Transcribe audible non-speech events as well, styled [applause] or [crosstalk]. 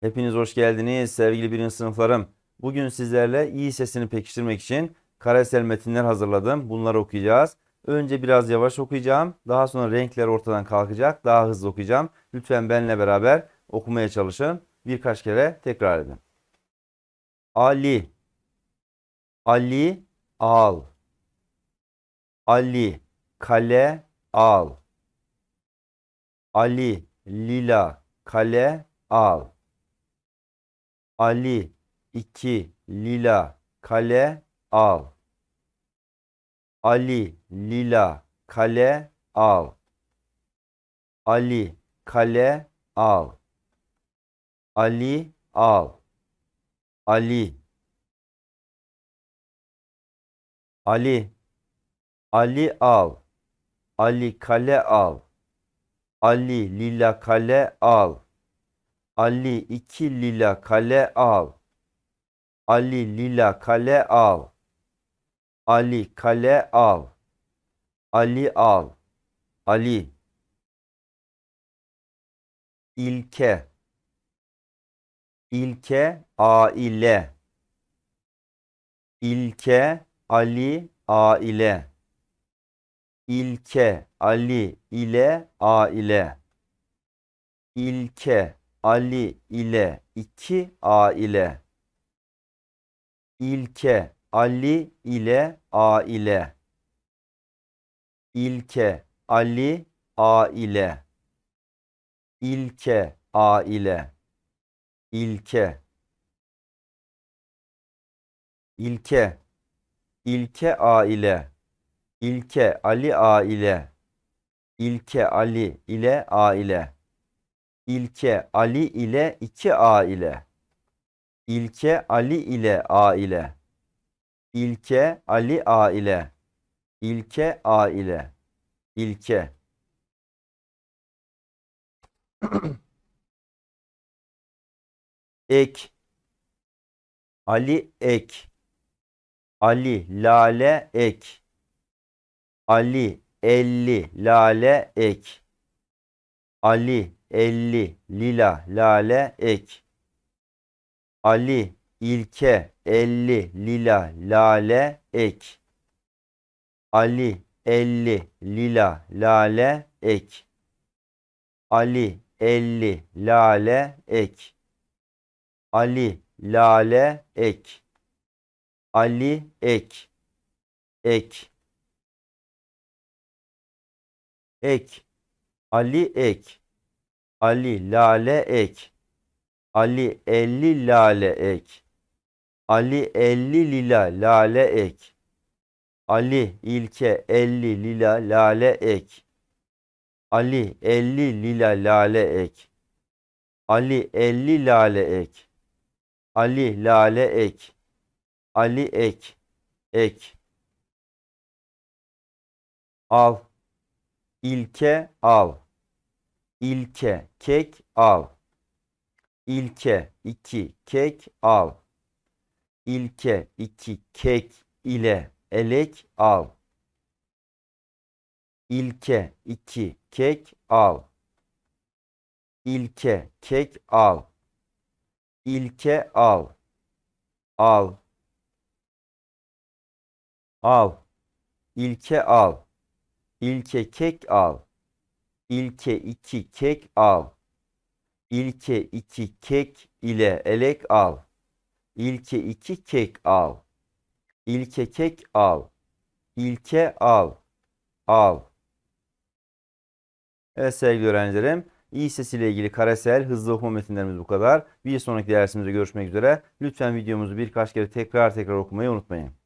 Hepiniz hoş geldiniz sevgili birinci sınıflarım. Bugün sizlerle iyi sesini pekiştirmek için karesel metinler hazırladım. Bunları okuyacağız. Önce biraz yavaş okuyacağım. Daha sonra renkler ortadan kalkacak. Daha hızlı okuyacağım. Lütfen benimle beraber okumaya çalışın. Birkaç kere tekrar edin. Ali Ali al Ali kale al Ali lila kale al Ali iki lila kale al. Ali lila kale al. Ali kale al. Ali al. Ali Ali Ali al. Ali kale al. Ali lila kale al. Ali iki lila kale al. Ali lila kale al. Ali kale al. Ali al. Ali. İlke. İlke aile. İlke Ali aile. İlke Ali ile aile. İlke Ali ile iki aile. İlke Ali ile aile. İlke Ali aile. İlke aile. İlke. İlke. İlke aile. İlke Ali aile. İlke Ali ile aile. İlke Ali ile iki aile. İlke Ali ile aile. İlke Ali aile. İlke aile. İlke. [clears throat] Ek. Ali ek. Ali lale ek. Ali elli lale ek. Ali elli lila lale ek. Ali ilke elli lila lale ek. Ali elli lila lale ek. Ali elli lale ek. Ali lale ek. Ali ek. Ek. Ek. Ali ek. Ali lale ek. Ali elli lale ek. Ali elli lila lale ek. Ali ilke elli lila lale ek. Ali elli lila lale ek. Ali elli lale ek. Ali lale ek. Ali ek. Ek. Al. İlke al. İlke kek al. İlke iki kek al. İlke iki kek ile elek al. İlke iki kek al. İlke kek al. İlke al. Al. Al. İlke al. İlke kek al. İlke iki kek al. İlke iki kek ile elek al. İlke iki kek al. İlke kek al. İlke al. Al. Evet sevgili öğrencilerim. İyi ses ile ilgili karesel hızlı okuma metinlerimiz bu kadar. Bir sonraki dersimizde görüşmek üzere. Lütfen videomuzu birkaç kere tekrar tekrar okumayı unutmayın.